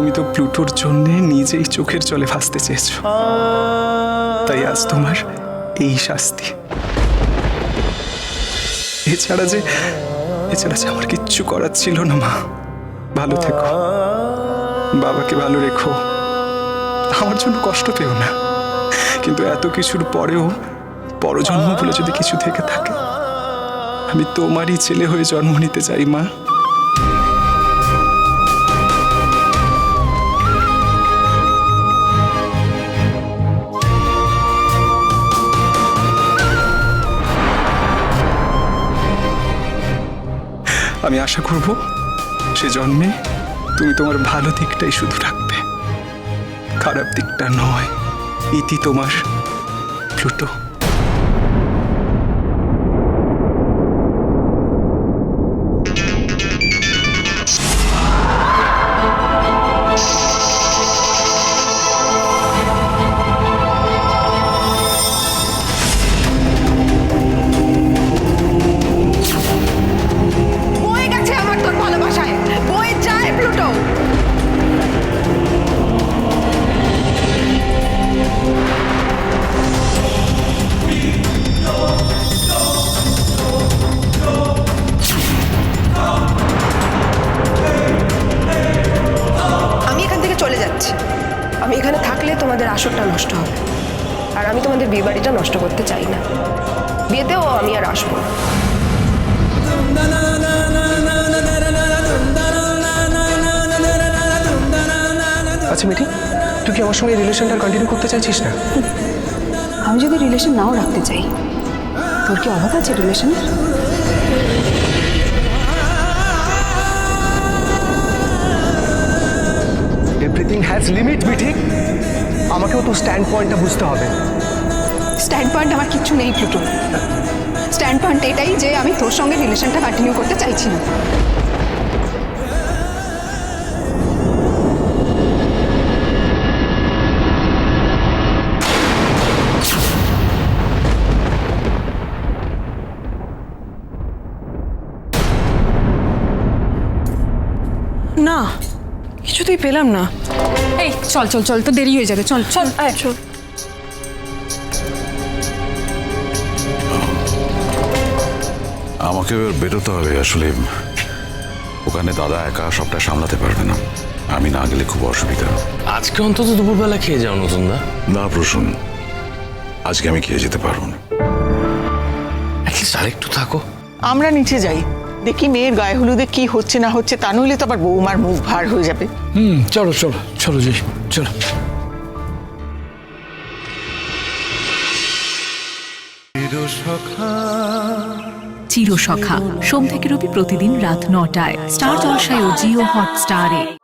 তুমি তো প্লুটোর জন্য নিজেই চোখের জলে ভাসতে চেয়েছ। তাই আজ তোমার এই শাস্তি। এছাড়া যে এছাড়া যে আমার কিচ্ছু করার ছিল না, মা। ভালো থেকো। বাবাকে ভালো রেখো। আমার জন্য কষ্ট পেও না। কিন্তু এত কিছুর পরেও পরজন্ম বলে যদি কিছু থেকে থাকে, আমি তোমারই ছেলে হয়ে জন্ম নিতে চাই, মা। আমি আশা করব সে জন্মে তুমি তোমার ভালো দিকটাই শুধু রাখবে। খারাপ দিকটা নয়, ইতি তোমার প্লুটো আসরটা নষ্ট হবে। আর আমি তোমাদের বিয়ে বাড়িটা নষ্ট করতে চাই না। বিয়েতেও আমি আর আসব আচ্ছা মিঠি তুই কি আমার সঙ্গে রিলেশনটা কন্টিনিউ করতে চাইছিস না? আমি যদি রিলেশন নাও রাখতে চাই তোর কি অভাব আছে রিলেশনের এভরিথিং হ্যাজ লিমিট মিঠি। আমাকেও তো স্ট্যান্ড পয়েন্টটা বুঝতে হবে। স্ট্যান্ড পয়েন্ট আমার কিচ্ছু নেই প্লুটো স্ট্যান্ড পয়েন্ট এটাই যে আমি তোর সঙ্গে রিলেশনটা কন্টিনিউ করতে চাইছি না। না। কিছুতেই পেলাম না। এই চল চল চল তো দেরি হয়ে যাবে চল চল চল। আমাকে এবার বেরোতে হবে আসলে ওখানে দাদা একা সবটা সামলাতে পারবে না। আমি না গেলে খুব অসুবিধা। আজকে অন্তত দুপুরবেলা খেয়ে যাও নতুন দা। না প্রসূন আজকে আমি খেয়ে যেতে পারব না। অ্যাটলিস্ট আরেকটু থাকো। আমরা নিচে যাই। দেখি মেয়ের গায়ে হলুদে কি হচ্ছে না হচ্ছে তা নইলে তো আবার বৌমার মুখ ভার হয়ে যাবে। হুম চলো চলো চলো যাই চলো। চিরসখা সোম থেকে রবি প্রতিদিন রাত নটায়। স্টার জলসায় ও জিও হটস্টারে।